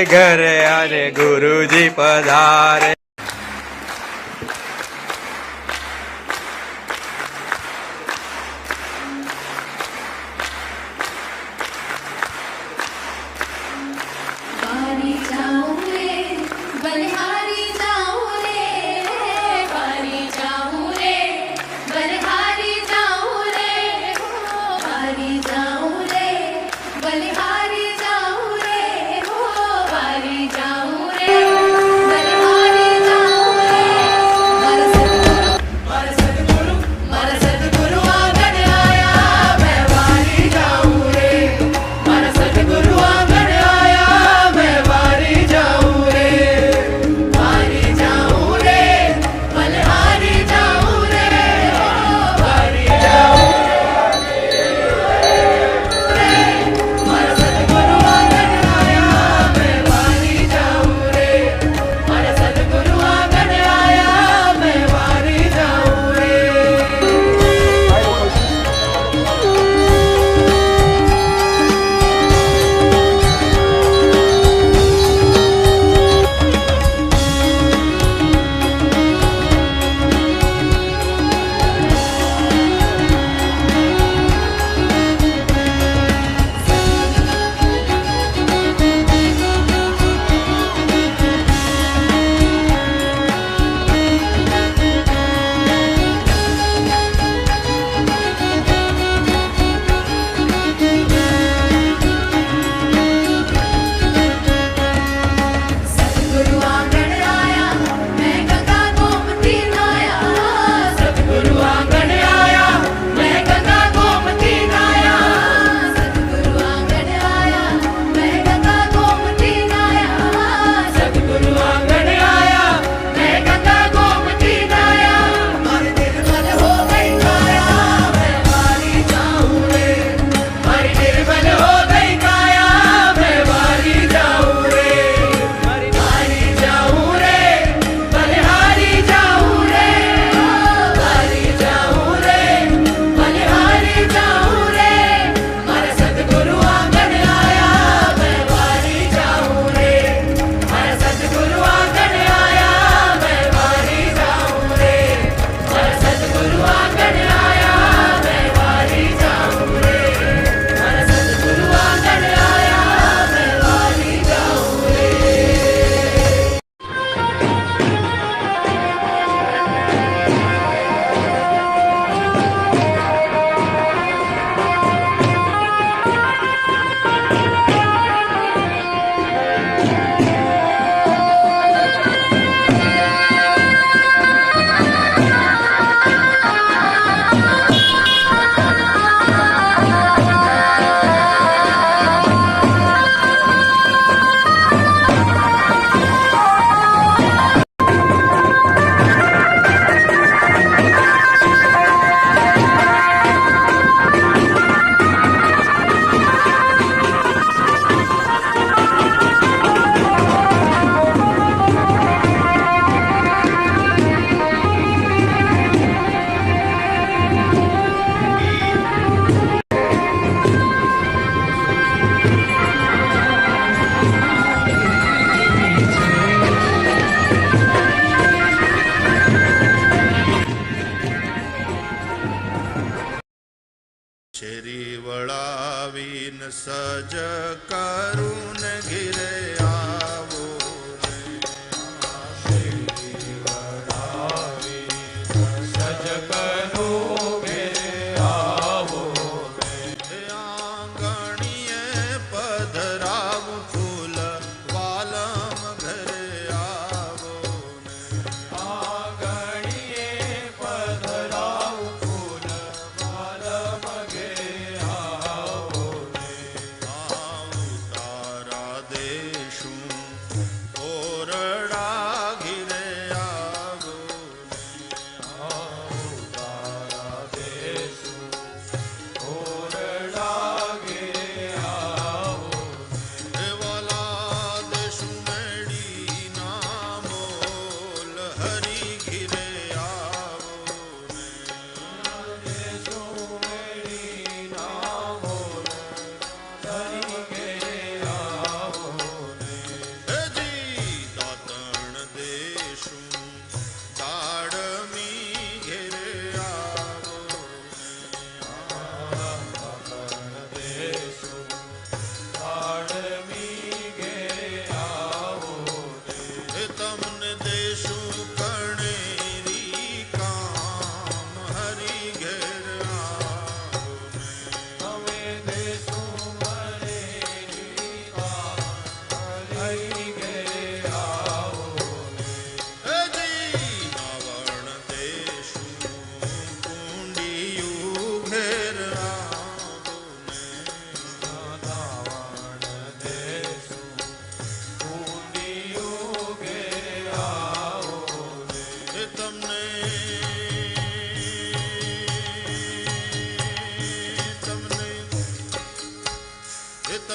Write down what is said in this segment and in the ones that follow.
ઘરે અરે ગુરુજી પધારે.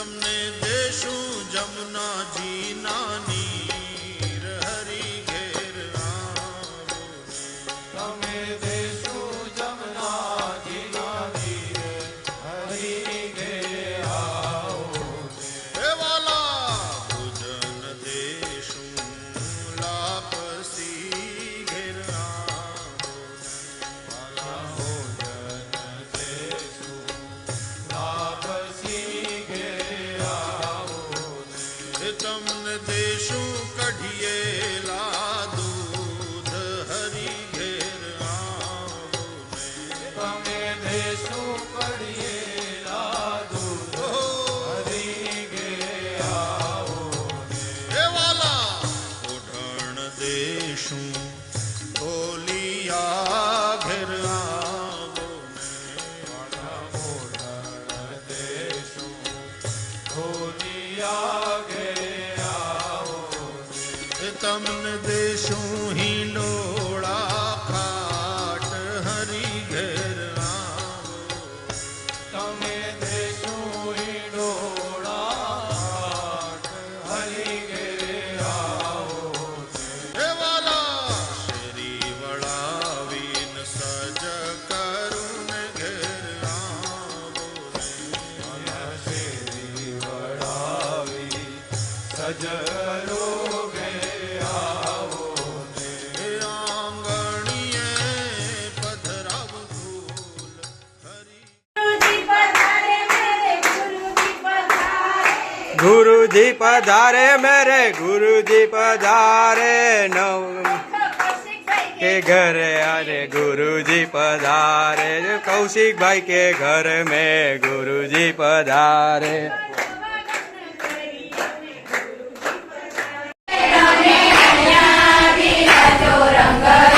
તમને દેશું જમુનાજી નાની. some તમને દેશું હિંડોળા. હરી ગુરુજી પધારે મેરે ગુરુજી પધારે નવ કે ઘરે અરે ગુરુજી પધારે કૌશિકભાઈ કે ઘર મેં ગુરુજી પધારે વેદવા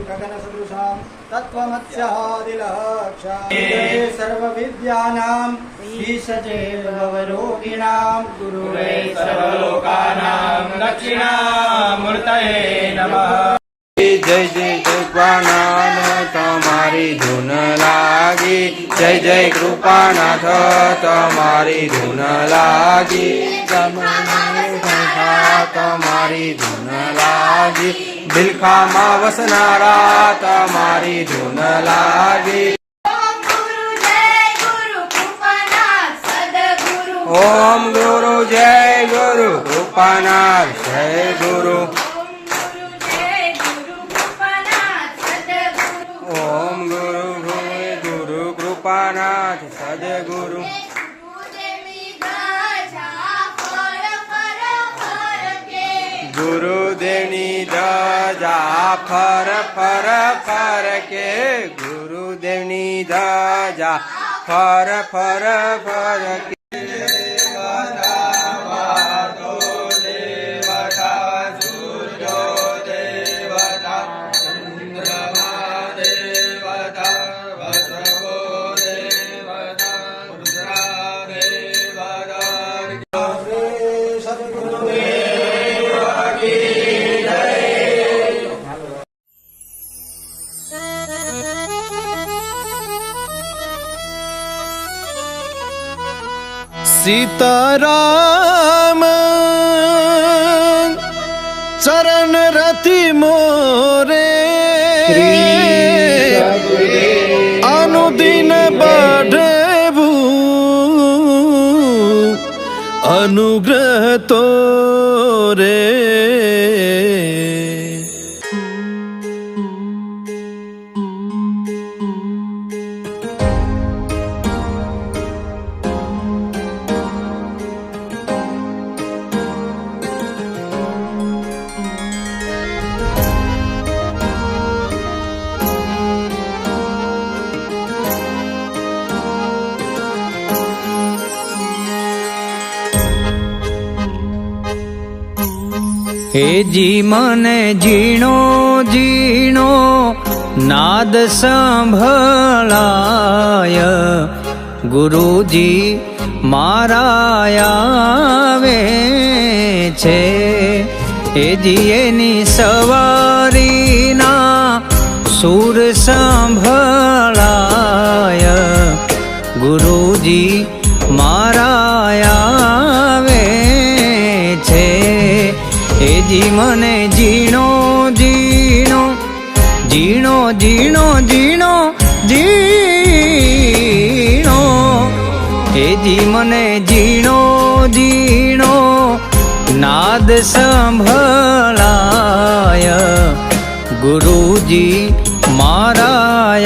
ગગન સદૃશમ તત્વમત્સ્યાદિલક્ષામ સર્વ વિદ્યાનામ ઈશચે ભવરોગિણામ ગુરુવે સર્વલોકાનામ દક્ષિણામૂર્તયે નમઃ જય જય કૃપાનાથ તમારી ધૂન લાગી જય જય કૃપાનાથ તમારી ધૂન લાગી તમારી ધૂન લાગી. બિલખામાં વસનારા તમારી ધૂન લાગી. ઓમ ગુરુ જય ગુરુ કૃપાનાથ જય ગુરુ. ફર ફર ફર કે ગુરુદેવની ધજા. ફર ફર ફર કે सीताराम चरण रति मोरे अनुदिन बढ़े भू अनुग्रह तो હે જી મને ઝીણો ઝીણો, નાદ સાંભળાય. ગુરુજી મારા આવે છે. એ જીએની સવારીના સુર સાંભળાય. ગુરુજી જી, મને જીણો જીણો જીણો જીણો જીણો ઝીણો. એ જી, મને જીણો ઝીણો, નાદ સંભળાય. ગુરુજી મારા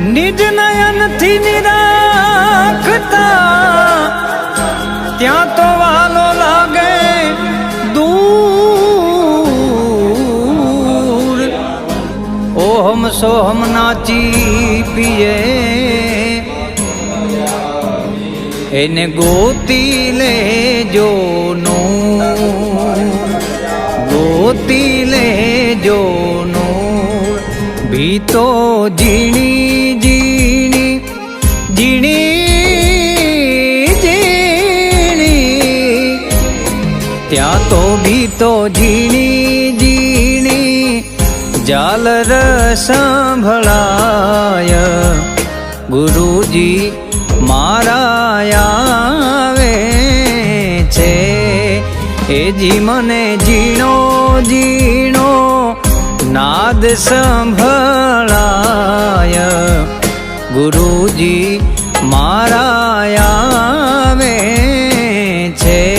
નિજ નયનથી નિરાખતા ત્યાં તો વાલો લાગે દૂર. ઓહમ સોહમ નાચી પીએ. એને ગોતી લેજો નું. ગોતી લેજો નું ભીતો ઝીણી જીણી જીણી જીણી ત્યાં તો ભીતો ઝીણી જીણી જાલર સંભળાય. ગુરુજી મારા આવે છે. એ જી મને જીણો ઝીણો નાદ સંભળાય. ગુરુજી મારા આવે છે.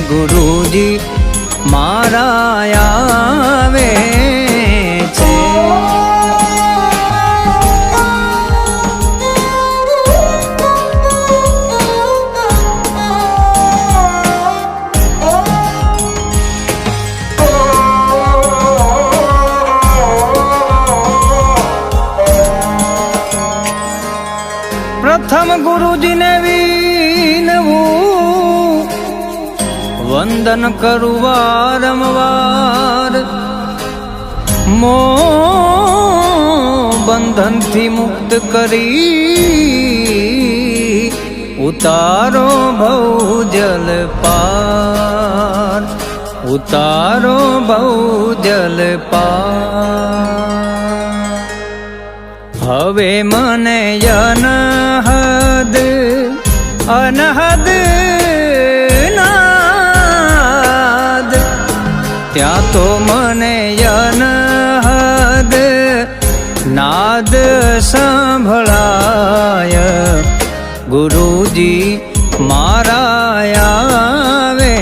ગુરુજી મારા વંદન કરું વારંવાર મો બંધનથી મુક્ત કરી ઉતારો ભૌ જલ પાર. ઉતારો ભૌજલ પાર. હવે મને અનહદ અનહદ ત્યાં તો મને અનહદ નાદ સંભળાય. ગુરુજી મારા આવે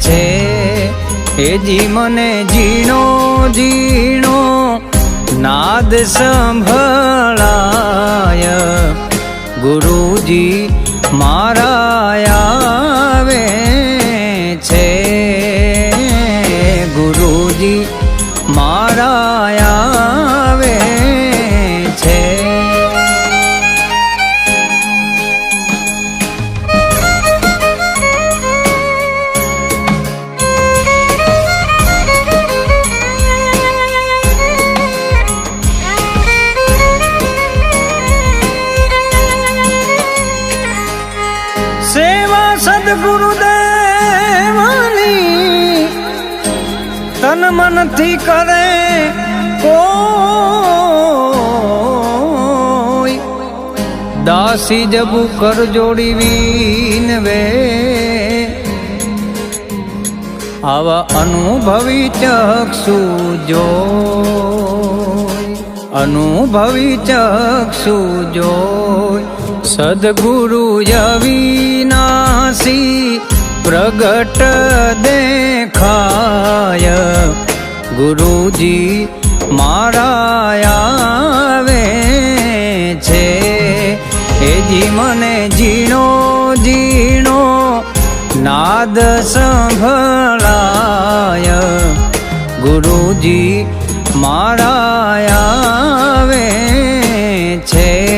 છે. એ જી મને ઝીણો ઝીણો નાદ સંભળાય. ગુરુજી મારા મનથી કરે કોઈ. દાસી જબુ કર જોડી વિનવે આવા અનુભવી ચક્ષુ જો અનુભવી ચક્ષુ જો સદગુરુ અવિનાશી પ્રગટ દેખાય. ગુરુજી મારા આવે છે. એજી મને ઝીણો ઝીણો નાદ સંભળાય. ગુરુજી મારા આવે છે.